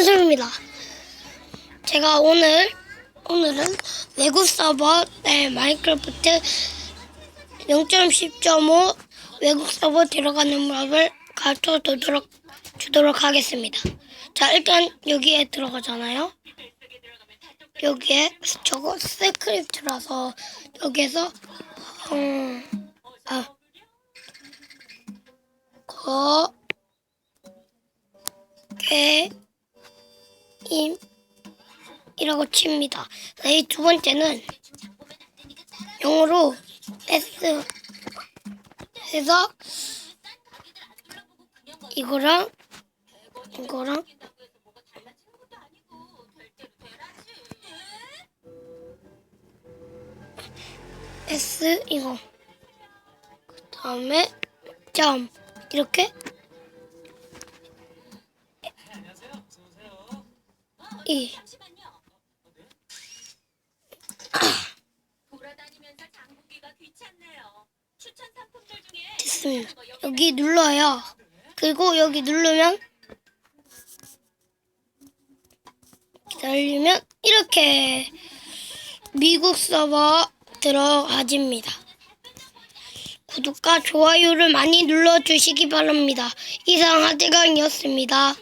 선생입니다. 제가 오늘 오늘은 외국 서버 네, 마인크래프트 0.10.5 외국 서버 들어가는 법을 가르쳐 주도록, 주도록 하겠습니다. 자 일단 여기에 들어가잖아요. 여기에 저거 스크립트라서 여기에서 음, 아, 거, 개, 임, 이라고 칩니다. 이 두 번째는 영어로 S 해서 이거랑 이거랑 S 이거 그 다음에 점 이렇게 이 중에 됐습니다. 여기 눌러요. 그리고 여기 누르면 기다리면 이렇게 미국 서버 들어가집니다. 구독과 좋아요를 많이 눌러주시기 바랍니다. 이상 하대강이었습니다.